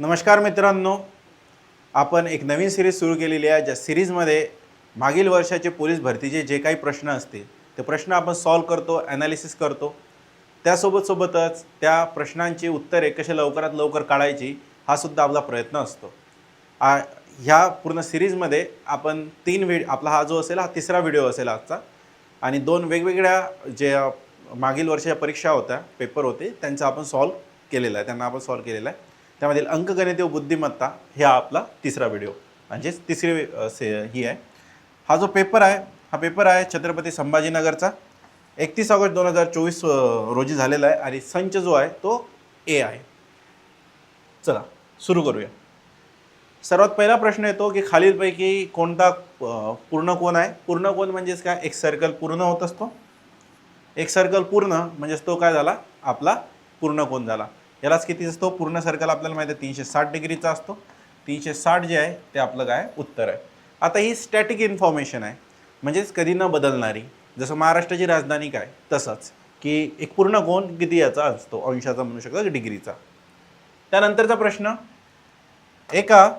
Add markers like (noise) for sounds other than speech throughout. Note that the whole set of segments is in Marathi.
नमस्कार मित्रांनो. आपण एक नवीन सिरीज सुरू केलेली आहे ज्या सिरीजमध्ये मागील वर्षाचे पोलीस भरतीचे जे काही प्रश्न असतील ते प्रश्न आपण सॉल्व करतो ॲनालिसिस करतो. त्यासोबत सोबतच त्या प्रश्नांची उत्तरे कसे लवकरात लवकर काढायची हा सुद्धा आपला प्रयत्न असतो. आ ह्या पूर्ण सिरीजमध्ये आपण तीन व्हिड आपला हा जो असेल हा तिसरा व्हिडिओ असेल आजचा. आणि दोन वेगवेगळ्या जे मागील वर्षाच्या परीक्षा होत्या पेपर होते त्यांचा आपण सॉल्व केलेला आहे त्यांना आपण सॉल्व केलेला आहे. त्यामधील अंकगणित व बुद्धिमत्ता हे हा आपला तिसरा व्हिडिओ म्हणजेच तिसरी से ही आहे. हा जो पेपर आहे हा पेपर आहे छत्रपती संभाजीनगरचा. एकतीस ऑगस्ट दोन हजार चोवीस रोजी झालेला आहे आणि संच जो आहे तो ए आहे. चला सुरू करूया. सर्वात पहिला प्रश्न येतो की खालीलपैकी कोणता पूर्ण कोण आहे? पूर्ण कोण म्हणजेच काय? एक सर्कल पूर्ण होत असतो. एक सर्कल पूर्ण म्हणजेच तो काय झाला? आपला पूर्ण कोण झाला. यालाच किती असतो पूर्ण सर्कल आपल्याला माहिती आहे तीनशे साठ डिग्रीचा असतो. तीनशे साठ जे आहे ते आपलं काय? उत्तर आहे. आता ही स्टॅटिक इन्फॉर्मेशन आहे. म्हणजेच कधी न बदलणारी जसं महाराष्ट्राची राजधानी काय? तसंच. की एक पूर्ण कोण किती याचा असतो? अंशाचा म्हणू शकतो डिग्रीचा. त्यानंतरचा प्रश्न एका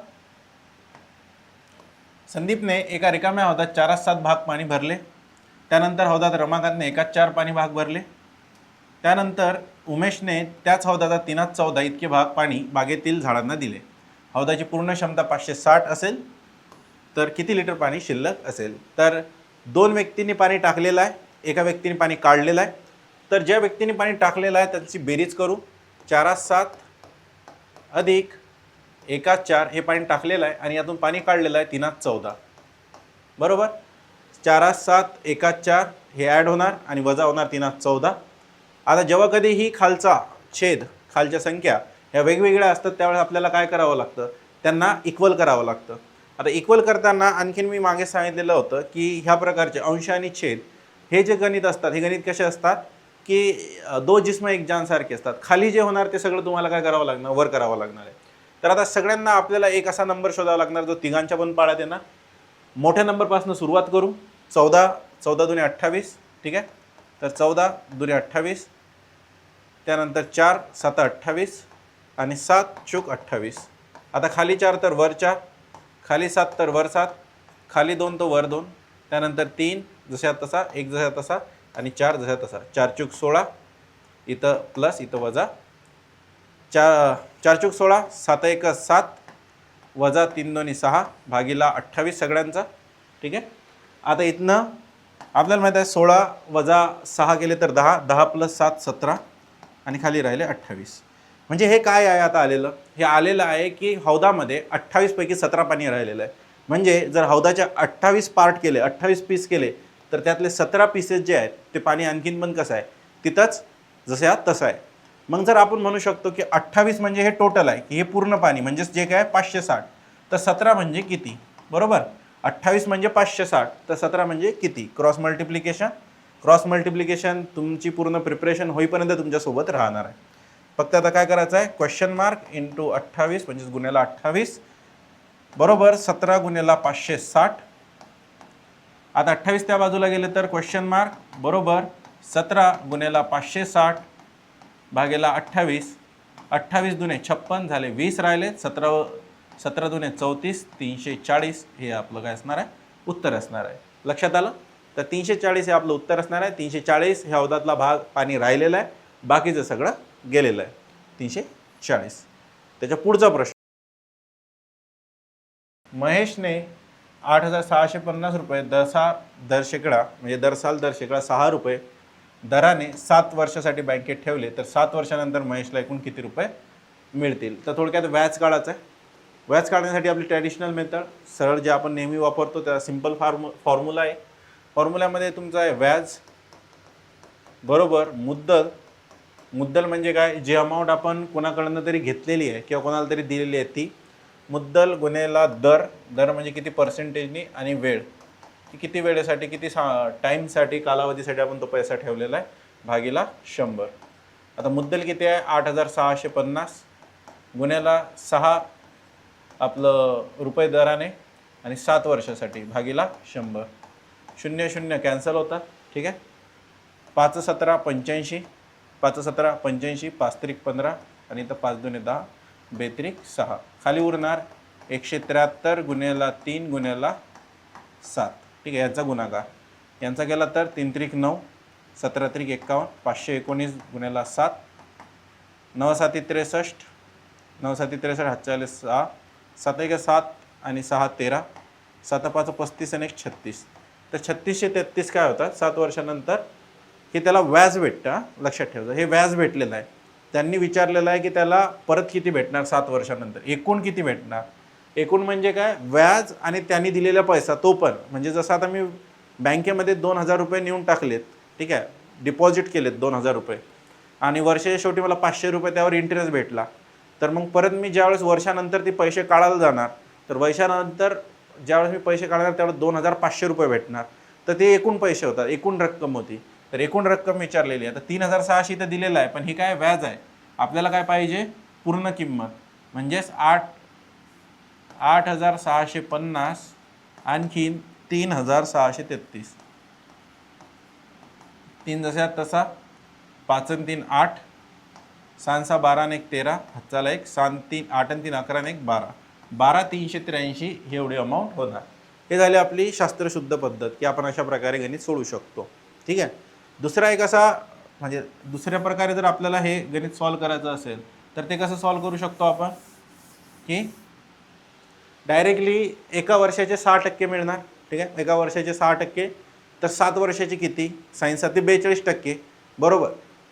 संदीपने एका रिकाम्या हौदात चारात सात भाग पाणी भरले. त्यानंतर हौदात रमाकांतने एकात चार पाणी भाग भरले. त्यानंतर उमेशने त्याच हौदाचा तीनात चौदा इतके भाग पाणी बागेतील झाडांना दिले. हौदाची पूर्ण क्षमता पाचशे साठ असेल तर किती लिटर पाणी शिल्लक असेल? तर दोन व्यक्तींनी पाणी टाकलेलं आहे एका व्यक्तीने पाणी काढलेलं आहे. तर ज्या व्यक्तीने पाणी टाकलेलं आहे त्यांची बेरीज करू. चारा सात अधिक एका चार हे पाणी टाकलेलं आहे आणि यातून पाणी काढलेलं आहे तीनात चौदा. बरोबर? चारा सात एकात चार हे ॲड होणार आणि वजा होणार तीनात चौदा. आता जेव्हा कधी ही खालचा छेद खालच्या संख्या ह्या वेगवेगळ्या असतात त्यावेळेस आपल्याला काय करावं लागतं? त्यांना इक्वल करावं लागतं. आता इक्वल करताना आणखीन मी मागे सांगितलेलं होतं की ह्या प्रकारचे अंश आणि छेद हे जे गणित असतात हे गणित कसे असतात? की दो जिस्म एक जानसारखे असतात. खाली जे होणार ते सगळं तुम्हाला काय करावं लागणार? वर करावं लागणार आहे. तर आता सगळ्यांना आपल्याला एक असा नंबर शोधावा लागणार जो तिघांच्या पण पाळ्यात येणार मोठ्या नंबरपासून सुरुवात करू. चौदा चौदा दुने अठ्ठावीस ठीक आहे? तर चौदा दुने अठ्ठावीस त्यानंतर चार सात अठ्ठावीस आणि सात चूक अठ्ठावीस. आता खाली चार तर वर चार खाली सात तर वर सात खाली दोन तर वर दोन त्यानंतर तीन जशा तसा एक जसा तसा आणि चार जशा तसा. चार चूक सोळा इथं प्लस इथं वजा. चार चार चूक सोळा सात एक सात वजा तीन दोन्ही सहा भागीला अठ्ठावीस सगळ्यांचा. ठीक आहे? आता इथनं आपल्याला माहीत आहे सोळा वजा सहा केले तर दहा दहा प्लस सात सतरा. आणि खाली राहिले अठ्ठावीस. म्हणजे हे काय आहे आता आलेलं? हे आलेलं आहे की हौदामध्ये अठ्ठावीसपैकी सतरा पाणी राहिलेलं आहे. म्हणजे जर हौदाच्या अठ्ठावीस पार्ट केले अठ्ठावीस पीस केले तर त्यातले सतरा पीसेस जे आहेत ते पाणी आणखीन पण कसं आहे? तिथंच जसं आहे तसं आहे. मग जर आपण म्हणू शकतो की अठ्ठावीस म्हणजे हे टोटल आहे की हे पूर्ण पाणी म्हणजेच जे काय पाचशे साठ. तर सतरा म्हणजे किती? बरोबर? अठ्ठावीस म्हणजे पाचशे साठ तर सतरा म्हणजे किती? क्रॉस मल्टिप्लिकेशन क्रॉस मल्टिप्लिकेशन तुमची पूर्ण प्रिपरेशन होईपर्यंत तुमच्यासोबत राहणार आहे. फक्त आता काय करायचं आहे? क्वेश्चन मार्क इंटू अठ्ठावीस म्हणजेच गुन्ह्याला अठ्ठावीस. बरोबर सतरा गुन्ह्याला पाचशे साठ. आता अठ्ठावीस त्या बाजूला गेले तर क्वेश्चन मार्क बरोबर सतरा गुन्ह्याला पाचशे साठ भागेला अठ्ठावीस. अठ्ठावीस दुने छप्पन झाले वीस राहिले सतरा सतरा दुने चौतीस तीनशे चाळीस हे आपलं काय असणार आहे? उत्तर असणार आहे. लक्षात आलं? तर तीनशे चाळीस हे आपलं उत्तर असणार आहे. तीनशे चाळीस ह्या हौदातला भाग पाणी राहिलेला आहे. बाकीचं सगळं गेलेलं आहे. तीनशे चाळीस. त्याच्या पुढचा प्रश्न. महेशने आठ हजार सहाशे पन्नास रुपये दसा दर शेकडा म्हणजे दर साल दर शेकडा सहा रुपये दराने सात वर्षासाठी बँकेत ठेवले. तर सात वर्षानंतर महेशला एकूण किती रुपये मिळतील? तर थोडक्यात व्याज काढायचं आहे. व्याज काढण्यासाठी आपली ट्रॅडिशनल मेथड सरळ जे आपण नेहमी वापरतो त्या सिंपल फॉर्मु फॉर्म्युला आहे. फॉर्म्युल्यामध्ये तुमचं आहे व्याज बरोबर मुद्दल. मुद्दल म्हणजे काय? जे अमाऊंट आपण कोणाकडनं तरी घेतलेली आहे किंवा कोणाला तरी दिलेली आहे ती. मुद्दल गुन्ह्याला दर दर म्हणजे किती पर्सेंटेजनी आणि वेळ. की किती वेळेसाठी किती सा टाईमसाठी कालावधीसाठी आपण तो पैसा ठेवलेला आहे. भागीला शंभर. आता मुद्दल किती आहे? आठ हजार सहाशे पन्नास. गुन्ह्याला सहा आपलं रुपये दराने आणि सात वर्षासाठी भागीला शंभर. शून्य शून्य कॅन्सल होतात. ठीक आहे? पाच सतरा पंच्याऐंशी पाच सतरा पंच्याऐंशी पाच त्रिक पंधरा आणि तर पाच दोन दहा बेत्रिक सहा. खाली उरणार एकशे त्र्याहत्तर गुन्ह्याला तीन गुन्ह्याला सात. ठीक आहे? याचा गुणाकार. यांचा केला तर तीन त्रिक नऊ सतरा त्रिक एक्कावन्न पाचशे एकोणीस गुन्ह्याला सात. नऊ साती त्रेसष्ट नऊ साती त्रेसष्ट हातचाळीस सहा. सात एक सात आणि सहा तेरा. सात पाच पस्तीस आणि एक छत्तीस. तर छत्तीसशे तेहत्तीस काय होतात? सात वर्षानंतर हे त्याला व्याज भेटतं लक्षात ठेवायचं. हे व्याज भेटलेलं आहे. त्यांनी विचारलेलं आहे की त्याला परत किती भेटणार सात वर्षानंतर? एकूण किती भेटणार? एकूण म्हणजे काय? व्याज आणि त्यांनी दिलेला पैसा तो पण. म्हणजे जसं आता मी बँकेमध्ये दोन हजार रुपये नेऊन टाकलेत ठीक आहे? डिपॉझिट केलेत दोन हजार रुपये. आणि वर्षाच्या शेवटी मला पाचशे रुपये त्यावर इंटरेस्ट भेटला. तर मग परत मी ज्यावेळेस वर्षानंतर ते पैसे काढायला जाणार तर वर्षानंतर ज्यावेळेस मी पैसे काढणार त्यावेळेस दोन हजार पाचशे रुपये भेटणार. तर ते एकूण पैसे होतात एकूण रक्कम होती. तर एकूण रक्कम विचारलेली आहे. तर तीन हजार सहाशे इथं दिलेलं आहे पण ही काय व्याज आहे? आपल्याला काय पाहिजे? पूर्ण किंमत. म्हणजेच आठ आठ हजार सहाशे पन्नास आणखीन तीन हजार सहाशे तेहतीस. तीन जशा तसा पाच तीन आठ सहा सहा बारा आणि एक तेरा हातचाला एक सात तीन आठ आणि तीन अकरा आणि एक बारा. बारा तीनशे त्र्याऐंशी हे एवढी अमाऊंट होणार. हे झाली आपली शास्त्रशुद्ध पद्धत की आपण अशा प्रकारे गणित सोडू शकतो. ठीक आहे? दुसरा एक असा म्हणजे दुसऱ्या प्रकारे जर आपल्याला हे गणित सॉल्व करायचं असेल तर ते कसं सॉल्व करू शकतो आपण? की डायरेक्टली एका वर्षाचे सहा टक्के मिळणार. ठीक आहे? एका वर्षाचे सहा टक्के तर सात वर्षाचे किती? सायन्स ते बेचाळीस टक्के. बरोबर?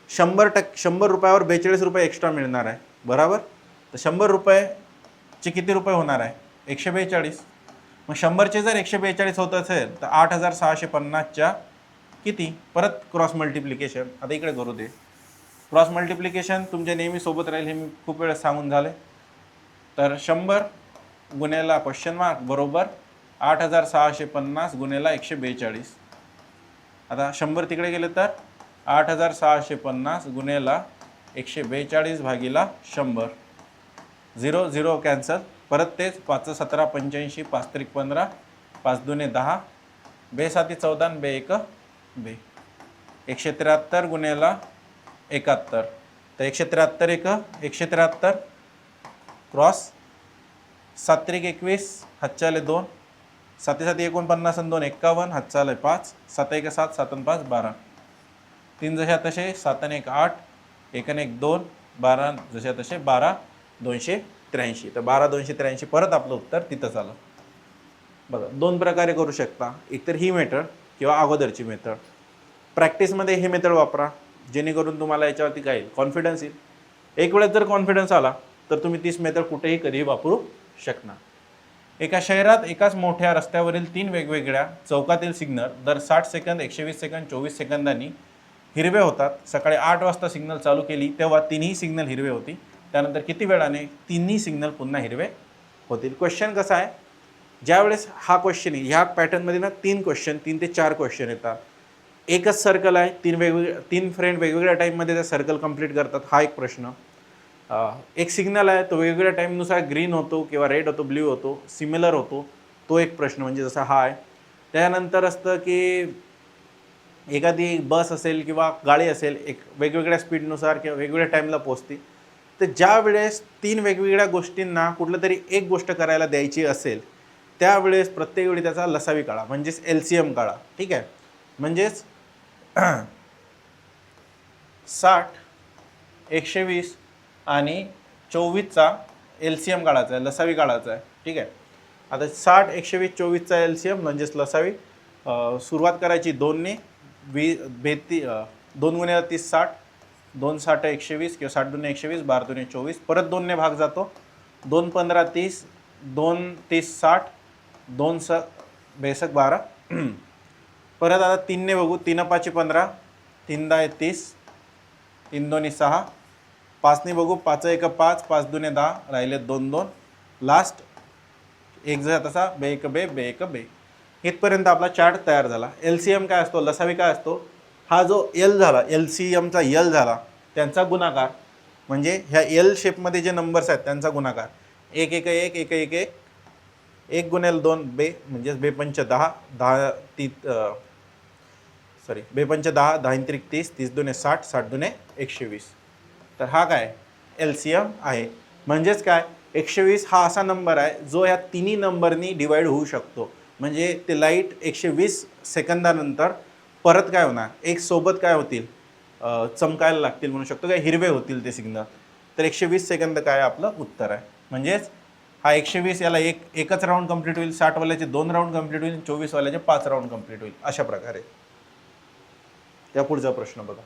शंभर टक्के शंभर रुपयावर बेचाळीस रुपये एक्स्ट्रा मिळणार आहे. बरोबर? तर शंभर रुपयेचे किती रुपये होणार आहे? एकशे बेचाळीस. मग शंभरचे जर एकशे बेचाळीस होत असेल तर आठ हजार सहाशे पन्नासच्या किती? परत क्रॉस मल्टिप्लिकेशन आता इकडे करू दे. क्रॉस मल्टिप्लिकेशन तुमच्या नेहमी सोबत राहील हे मी खूप वेळेस सांगून झाले. तर शंभर गुन्ह्याला क्वेश्चन मार्क बरोबर? आठ हजार सहाशे पन्नास गुन्ह्याला एकशे बेचाळीस. आता शंभर तिकडे गेले तर? आठ हजार सहाशे पन्नास गुन्हेला एकशे बेचाळीस भागीला शंभर. Zero zero cancel. परत तेच पाच सतरा पंच्याऐंशी पाच त्रिक पंधरा पाच दुने दहा बे साती चौदा बे एक बे. एकशे त्र्याहत्तर गुन्ह्याला एकाहत्तर. तर एकशे त्र्याहत्तर एक एकशे त्र्याहत्तर. क्रॉस. सात्रिक एकवीस हातचाले दोन. साती साती एकोणपन्नास आणि दोन एक्कावन्न हातचाले पाच. सात एक सात सात पाच बारा. तीन जशा तसे सात आणि एक आठ एक एक दोन बारा जशा तसे बारा दोनशे त्र्याऐंशी. तर बारा दोनशे त्र्याऐंशी परत आपलं उत्तर तिथंच आलं. बघा दोन प्रकारे करू शकता. एकतर ही मेथड किंवा अगोदरची मेथड. प्रॅक्टिसमध्ये हे मेथड वापरा. जेणेकरून तुम्हाला याच्यावरती काय येईल कॉन्फिडन्स येईल. एक वेळेस जर कॉन्फिडन्स आला तर तुम्ही तीच मेथड कुठेही कधीही वापरू शकणार. एका शहरात एकाच मोठ्या रस्त्यावरील तीन वेगवेगळ्या चौकातील सिग्नल दर साठ सेकंद एकशे वीस सेकंद चोवीस सेकंदांनी हिरवे होतात. सकाळी आठ वाजता सिग्नल चालू केली तेव्हा तिन्ही सिग्नल हिरवे होती. त्यानंतर किती वेळाने तिन्ही सिग्नल पुन्हा हिरवे होतील? क्वेश्चन कसा आहे? ज्यावेळेस हा क्वेश्चन आहे ह्या पॅटर्नमध्ये ना तीन क्वेश्चन तीन ते चार क्वेश्चन येतात. एकच सर्कल आहे तीन वेगवेगळे तीन फ्रेंड वेगवेगळ्या टाईममध्ये त्या सर्कल कंप्लीट करतात. हा एक प्रश्न. एक सिग्नल आहे तो वेगवेगळ्या टाईमनुसार ग्रीन होतो किंवा रेड होतो ब्ल्यू होतो सिमिलर होतो. तो एक प्रश्न म्हणजे जसा हा आहे. त्यानंतर असतं की एखादी बस असेल किंवा गाडी असेल एक वेगवेगळ्या स्पीडनुसार किंवा वेगवेगळ्या टाईमला पोचते तर ज्या वेळेस तीन वेगवेगळ्या गोष्टींना कुठलं तरी एक गोष्ट करायला द्यायची असेल त्यावेळेस प्रत्येक वेळी त्याचा लसावी काढा म्हणजेच एल सी एम काढा ठीक आहे? म्हणजेच (clears throat) साठ एकशे वीस आणि चोवीसचा एल सी एम काढायचा आहे लसावी काढायचा आहे ठीक आहे? आता साठ एकशे वीस चोवीसचा एल सी एम म्हणजेच लसावी. सुरुवात करायची दोनने वी बेती दोन गुन्हे तीस साठ. दोन साठ एकशे वीस किंवा साठ दोन एकशे वीस बारा दुने चोवीस परत दोनने भाग जातो. दोन पंधरा तीस दोन तीस साठ दोन स बेसक बारा. (clears throat) परत आता तीनने बघू. तीन पाचशे पंधरा तीन दहा तीस तीन दोन्ही सहा. पाचने बघू. पाच एक पाच पाच दुने दहा. राहिले दोन दोन. लास्ट एक जर तसा बे एक बे बे एक बे. इथपर्यंत आपला चार्ट तयार झाला. एल सी एम काय असतो लसावी काय असतो हा जो एल झाला एल सी एमचा यल झाला त्यांचा गुणाकार म्हणजे ह्या एल शेपमध्ये जे नंबर्स आहेत त्यांचा गुणाकार. एक एक एक एक एक एक एक गुणेल दोन बे म्हणजेच बेपंच दहा दहा ती सॉरी बेपंच दहा दहा त्रिक तीस तीस दुने साठ साठ दुने एकशे वीस. तर हा काय? एल सी एम आहे. म्हणजेच काय? एकशे वीस हा असा नंबर आहे जो ह्या तिन्ही नंबरनी डिवाईड होऊ शकतो. म्हणजे ते लाइट एकशे वीस सेकंदानंतर परत काय होणार? एक सोबत काय होतील? चमकायला लागतील म्हणू शकतो काय हिरवे होतील ते सिग्नल तर एकशे वीस सेकंद काय आपलं उत्तर आहे. म्हणजेच हा एकशे वीस याला एक एकच राऊंड कंप्लीट होईल साठवाल्याचे दोन राऊंड कंप्लीट होईल चोवीसवाल्याचे पाच राऊंड कंप्लीट होईल अशा प्रकारे. त्या पुढचा प्रश्न बघा.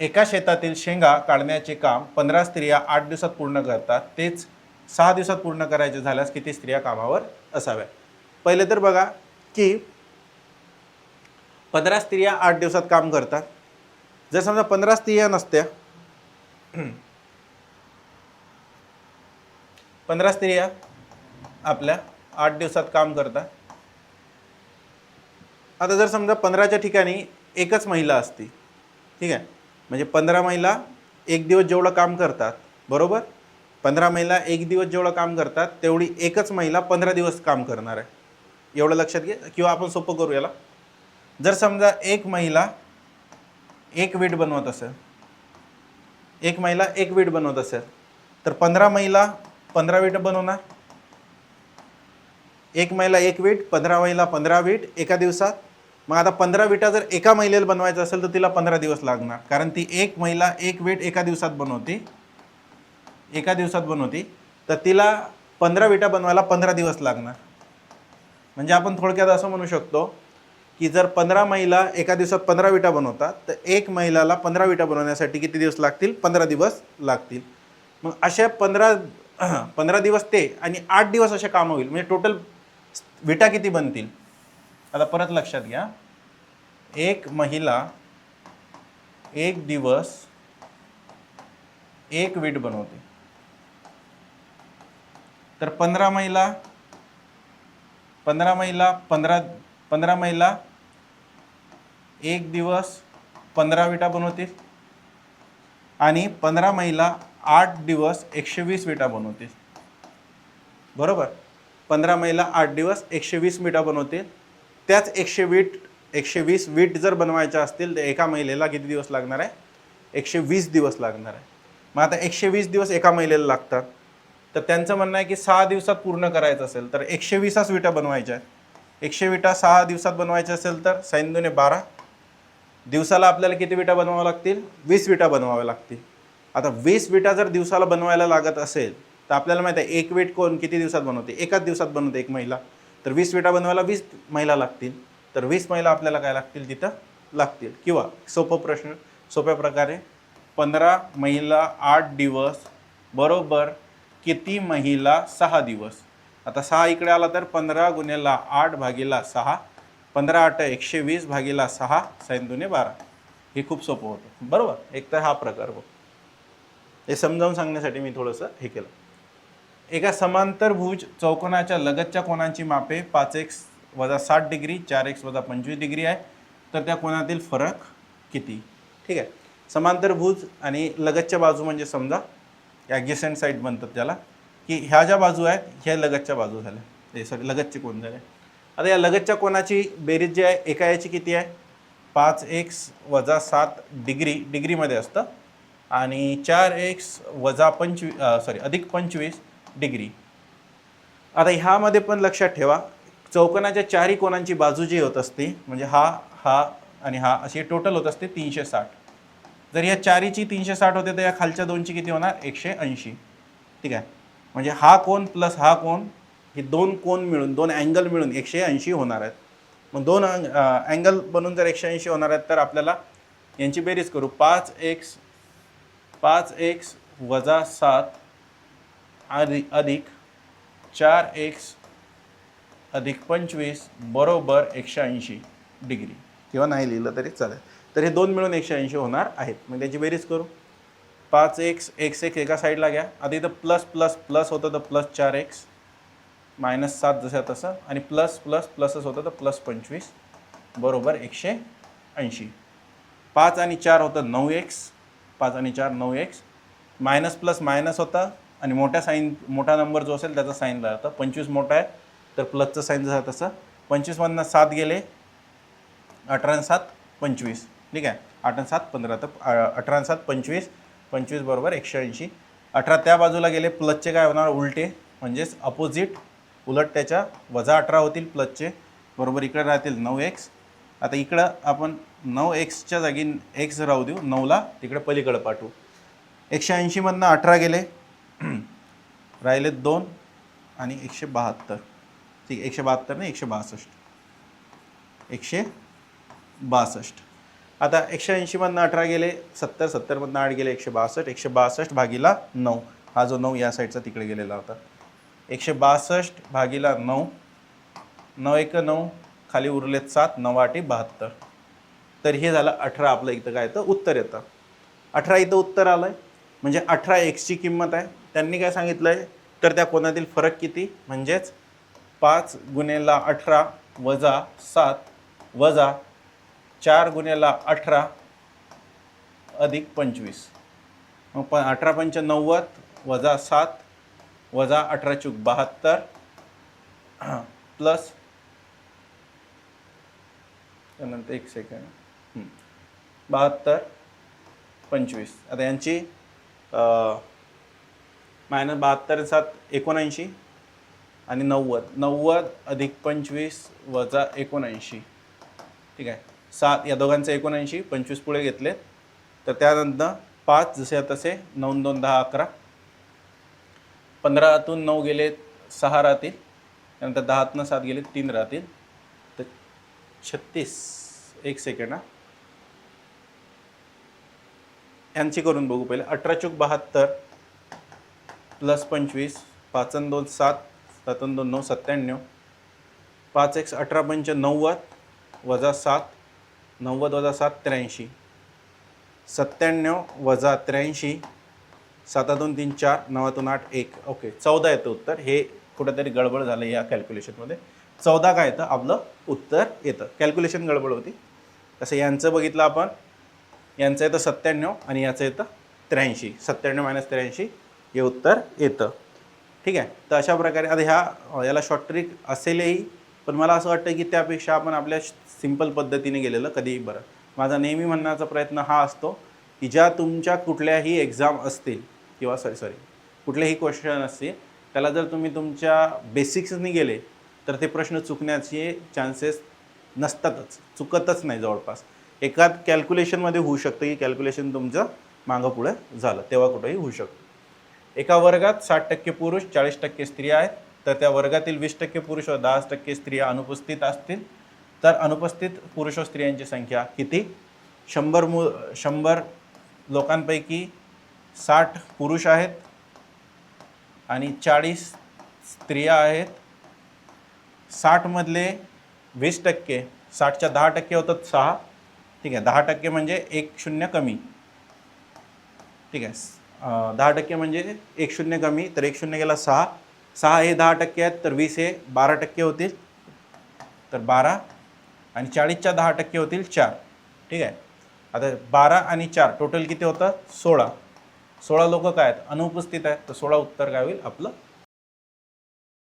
एका शेतातील शेंगा काढण्याचे काम पंधरा स्त्रिया आठ दिवसात पूर्ण करतात. तेच सहा दिवसात पूर्ण करायचे झाल्यास किती स्त्रिया कामावर असाव्या पहिले तर बघा की पंधरा स्त्रिया आठ दिवसात काम करतात. जर समजा पंधरा स्त्रिया नसत्या (clears throat) पंधरा स्त्रिया आपल्या आठ दिवसात काम करतात. आता जर समजा पंधराच्या ठिकाणी एकच महिला असती ठीक आहे? म्हणजे पंधरा महिला एक दिवस जेवढं काम करतात बरोबर? पंधरा महिला एक दिवस जेवढं काम करतात तेवढी एकच महिला पंधरा दिवस काम करणार आहे. एवढं लक्षात घे किंवा आपण सोपं करू याला. जर समजा एक महिला एक वीट बनवत असेल एक महिला एक वीट बनवत असेल तर पंधरा महिला पंधरा वीट बनवणार. एक महिला एक वीट पंधरा महिला पंधरा वीट एका दिवसात. मग आता पंधरा विटा जर एका महिलेला बनवायचं असेल तर तिला पंधरा दिवस लागणार. कारण ती एक महिला एक वीट एका दिवसात बनवते. एका दिवसात बनवते. तर तिला पंधरा विटा बनवायला पंधरा दिवस लागणार. म्हणजे आपण थोडक्यात असं म्हणू शकतो की जर पंधरा महिला एका दिवसात पंधरा विटा बनवतात तर एक महिलाला पंधरा विटा बनवण्यासाठी किती दिवस लागतील? पंधरा दिवस लागतील. मग अशा पंधरा (clears throat) पंधरा दिवस ते आणि आठ दिवस असे कामं होईल. म्हणजे टोटल विटा किती बनतील? आता परत लक्षात घ्या. एक महिला एक दिवस एक वीट बनवते. तर पंधरा महिला पंधरा महिला पंधरा पंधरा महिला एक दिवस पंधरा विटा बनवतील आणि पंधरा महिला आठ दिवस एकशे वीस विटा बनवतील. बरोबर? पंधरा महिला आठ दिवस एकशे वीस विटा बनवतील. त्याच एकशे वीट एकशे वीस वीट जर बनवायच्या असतील तर एका महिलेला किती दिवस लागणार आहे? एकशे वीस दिवस लागणार आहे. मग आता एकशे वीस दिवस एका महिलेला लागतात. तर त्यांचं म्हणणं आहे की सहा दिवसात पूर्ण करायचं असेल तर एकशे वीसाच विटा बनवायच्या आहेत. एकशे विटा सहा दिवसात बनवायच्या असेल तर सैंदूने बारा. दिवसाला आपल्याला किती विटा बनवाव्या लागतील? वीस विटा बनवाव्या लागतील. आता वीस विटा जर दिवसाला बनवायला लागत असेल तर आपल्याला माहिती आहे एक वीट कोण किती दिवसात बनवते? एकाच दिवसात बनवते एक महिला. तर वीस विटा बनवायला वीस महिला लागतील. तर वीस महिला आपल्याला काय लागतील? तिथं लागतील. किंवा सोपं प्रश्न सोप्या प्रकारे पंधरा महिला आठ दिवस बरोबर किती महिला सहा दिवस? आता सहा इकडे आला तर पंधरा गुन्ह्याला आठ भागीला सहा पंधरा आठ एकशे वीस भागीला सहा सैंदुने बारा. हे खूप सोपं होतं. बरोबर? एक तर हा प्रकार बघ. हे समजावून सांगण्यासाठी मी थोडंसं हे केलं. एका समांतर भुज चौकोनाच्या लगतच्या कोणांची मापे पाच एक्स वजा साठ डिग्री चार एक्स वजा पंचवीस डिग्री आहे. तर त्या कोणातील फरक किती? ठीक आहे. समांतर भुज आणि लगतच्या बाजू म्हणजे समजा ॲडजस्टंट साईड म्हणतात त्याला की ह्या ज्या बाजू आहेत ह्या लगतच्या बाजू झाल्या. हे सॉरी लगतचे कोण झाले? आता या लगतच्या कोणाची बेरीज जी आहे एका याची किती आहे? पाच एक्स वजा सात डिग्री डिग्रीमध्ये असतं. आणि चार एक्स वजा पंचवी सॉरी अधिक पंचवीस डिग्री. आता ह्यामध्ये पण लक्षात ठेवा चौकोनाच्या चारही कोणांची बाजू जी होत असते म्हणजे हा हा आणि हा अशी टोटल होत असते तीनशे साठ. जर या चारीची तीनशे साठ होते तर या खालच्या दोनची किती होणार? एकशे ऐंशी. ठीक आहे? म्हणजे हा कोण प्लस हा कोण हे दोन कोण मिळून दोन अँगल मिळून एकशे ऐंशी होणार आहेत. मग दोन अँगल बनून जर एकशे ऐंशी होणार आहेत तर आपल्याला यांची बेरीज करू. पाच एक्स पाच एक्स वजा सात अधिक अधिक चार एक्स अधिक पंचवीस बरोबर एकशे ऐंशी डिग्री. किंवा नाही लिहिलं तरी चालेल. तर हे दोन मिळून एकशे ऐंशी होणार आहेत. मग त्याची बेरीज करू. पाच एक्स एक्स एक्स एका साईडला घ्या. आधी इथं प्लस प्लस प्लस होतं तर प्लस चार एक्स. मायनस सात जसं तसं. आणि प्लस प्लस प्लसच होतं तर प्लस पंचवीस. बरोबर एकशे ऐंशी. पाच आणि चार होतं नऊ एक्स. पाच आणि चार नऊ एक्स. मायनस प्लस मायनस होता. आणि मोठ्या साईन मोठा नंबर जो असेल त्याचा साईन राहतं पंचवीस मोठा आहे. तर प्लसचं साईन जसं तसं. पंचवीसमधनं सात गेले. अठरा सात पंचवीस. ठीक आहे? आठ आणि सात पंधरा. तर अठरा सात पंचवीस. पंचवीस बरोबर एकशे ऐंशी. अठरा त्या बाजूला गेले प्लसचे काय होणार? उलटे. म्हणजेच अपोजिट उलट त्याच्या वजा अठरा होतील प्लसचे. बरोबर इकडे राहतील नऊ एक्स आता इकडं आपण नऊ एक्सच्या जागी एक्स राहू देऊ. नऊला तिकडे पलीकडं पाठवू. एकशे ऐंशीमधनं अठरा गेले. (clears throat) राहिले दोन आणि एकशे बहात्तर. ठीक आहे एकशे बहात्तर नाही एकशे बासष्ट. एकशे बासष्ट. आता एकशे ऐंशीमधनं अठरा गेले सत्तर सत्तरमधनं आठ गेले एकशे बासष्ट एकशे बासष्ट भागीला नऊ. हा जो नऊ या साईडचा तिकडे गेलेला होता. एकशे बासष्ट भागीला नऊ नऊ एक नऊ खाली उरलेत सात नऊ आठी बहात्तर. तर हे झालं अठरा आपलं इथं काय येतं? उत्तर येतं. अठरा इथं उत्तर आलं आहे म्हणजे अठरा एक्सची किंमत आहे. त्यांनी काय सांगितलं आहे तर त्या कोणातील फरक किती? म्हणजेच पाच गुन्हेला अठरा वजा सात वजा चार गुण्याला अठरा अधिक पंचवीस. मग प अठरा पंच नव्वद वजा सात वजा अठरा चूक बहात्तर (clears throat) प्लस त्यानंतर एक सेकंड बहात्तर पंचवीस. आता यांची मायनस बहात्तर सात एकोणऐंशी आणि नव्वद. नव्वद अधिक पंचवीस वजा एकोणऐंशी. ठीक आहे? सात या दोघांचे एकोणऐंशी पंचवीस पुढे घेतले. तर त्यानंतर पाच जसे तसे नऊ दोन दहा अकरा. पंधरातून नऊ गेले सहा राहतील. त्यानंतर दहातनं सात गेले तीन राहतील. तर छत्तीस. एक सेकंड हा. यांची करून बघू पहिले. अठरा चूक बहात्तर प्लस पंचवीस पाचन दोन सात. सातन दोन नऊ सत्त्याण्णव. पाच एक अठरा पंच नव्वद वजा सात. नव्वद वजा सात त्र्याऐंशी. सत्त्याण्णव वजा त्र्याऐंशी सातातून तीन चार नवातून आठ एक. ओके चौदा येतं उत्तर. हे कुठेतरी गडबड झालं या कॅल्क्युलेशनमध्ये चौदा काय येतं? आपलं उत्तर येतं. कॅल्क्युलेशन गडबड होती. तसं यांचं बघितलं आपण. यांचं येतं सत्त्याण्णव आणि याचं येतं त्र्याऐंशी. सत्त्याण्णव मायनस त्र्याऐंशी हे उत्तर येतं. ठीक आहे? तर अशा प्रकारे आता ह्या याला शॉर्ट ट्रिक असेलही पण मला असं वाटतं की त्यापेक्षा आपण आपल्या सिंपल पद्धतीने गेलेलं कधीही बरं. माझा नेहमी म्हणण्याचा प्रयत्न हा असतो की ज्या तुमच्या कुठल्याही एक्झाम असतील किंवा सॉरी सॉरी कुठलेही क्वेश्चन असतील त्याला जर तुम्ही तुमच्या बेसिक्सनी गेले तर ते प्रश्न चुकण्याचे चान्सेस नसतातच चुकतच नाही जवळपास. एका कॅल्क्युलेशनमध्ये होऊ शकतं की कॅल्क्युलेशन तुमचं मागं पुढे झालं तेव्हा कुठेही होऊ शकतं. एका वर्गात साठ टक्के पुरुष चाळीस टक्के स्त्रिया आहेत तर त्या वर्गातील वीस टक्के पुरुष व दहा टक्के स्त्रिया अनुपस्थित असतील. तर अनुपस्थित पुरुष व स्त्रियांची संख्या किती? शंभर मु शंभर लोकांपैकी साठ पुरुष आहेत आणि चाळीस स्त्रिया आहेत. साठमधले वीस टक्के साठच्या दहा टक्के होतात सहा. ठीक आहे दहा टक्के म्हणजे एक शून्य कमी. ठीक आहे दहा टक्के म्हणजे एक शून्य कमी तर एक शून्य गेला सहा. सहा हे दहा टक्के आहेत तर वीस हे बारा टक्के होतील. तर बारा आणि चाळीसच्या दहा टक्के होतील चार. ठीक आहे? आता बारा आणि चार टोटल किती होतं? सोळा. सोळा लोक काय आहेत? अनुपस्थित आहेत. तर सोळा उत्तर काय होईल? आपलं